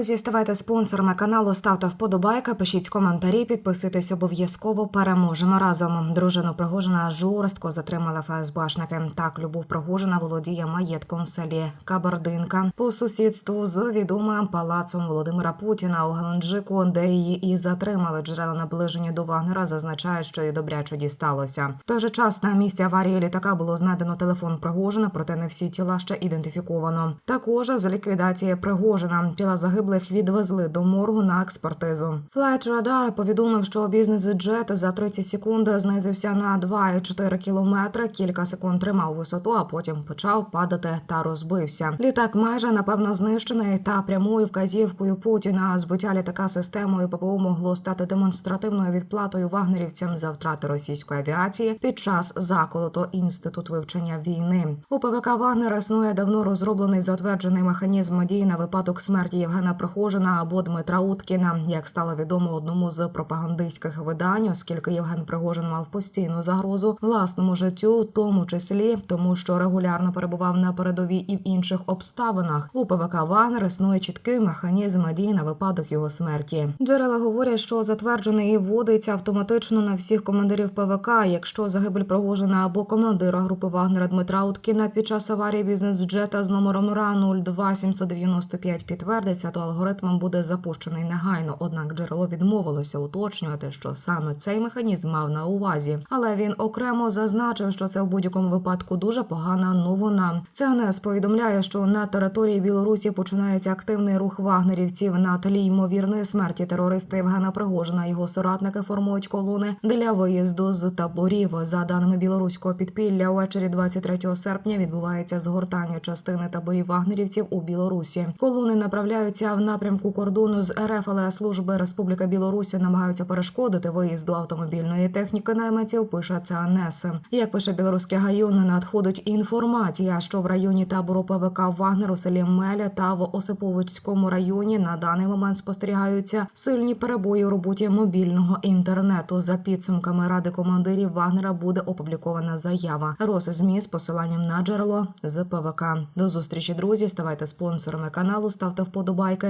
друзі, ставайте спонсорами каналу, ставте вподобайки, пишіть коментарі, підписуйтесь обов'язково. Переможемо разом. Дружину Пригожина жорстко затримали ФСБшники. Так, Любов Пригожина володіє маєтком в селі Кабардинка по сусідству з відомим палацом Володимира Путіна у Геленджику, де її і затримали. Джерела наближені до Вагнера зазначають, що і добряче дісталося. В той же час на місці аварії літака було знайдено телефон Пригожина, проте не всі тіла ще ідентифіковано. Також за ліквідації Пригожина тіла загиблих відвезли до моргу на експертизу. Флайт Радар повідомив, що бізнес-джет за 30 секунд знизився на 2,4 кілометри. Кілька секунд тримав висоту, а потім почав падати та розбився. Літак майже напевно знищений та прямою вказівкою Путіна. Збиття літака системою ППО могло стати демонстративною відплатою вагнерівцям за втрати російської авіації під час заколоту інститут вивчення війни. У ПВК Вагнера існує давно розроблений затверджений механізм дій на випадок смерті Євгена Прохожина або Дмитра Уткіна, як стало відомо одному з пропагандистських видань, оскільки Євген Пригожин мав постійну загрозу власному життю, в тому числі тому, що регулярно перебував на передовій і в інших обставинах. У ПВК Вагнер існує чіткий механізм дій на випадок його смерті. Джерела говорять, що затверджений і вводиться автоматично на всіх командирів ПВК. Якщо загибель Пригожина або командира групи Вагнера Дмитра Уткіна під час аварії бізнес-джета з номером РА 02795 підтвердиться, то алгоритмом буде запущений негайно. Однак джерело відмовилося уточнювати, що саме цей механізм мав на увазі. Але він окремо зазначив, що це в будь-якому випадку дуже погана новина. ЦНС повідомляє, що на території Білорусі починається активний рух вагнерівців на тлі ймовірної смерті терориста Євгена Пригожина. Його соратники формують колони для виїзду з таборів. За даними білоруського підпілля, увечері 23 серпня відбувається згортання частини таборів вагнерівців у Білорусі. Колони направляються в напрямку кордону з РФ, але служби Республіка Білорусі намагаються перешкодити виїзду автомобільної техніки найманців. Пише ЦНС. Як пише білоруське гайон, надходить інформація, що в районі табору ПВК Вагнер у селі Меля та в Осиповицькому районі на даний момент спостерігаються сильні перебої у роботі мобільного інтернету. За підсумками ради командирів Вагнера буде опублікована заява. Росзмі з посиланням на джерело з ПВК. До зустрічі, друзі. Ставайте спонсорами каналу, ставте вподобайки,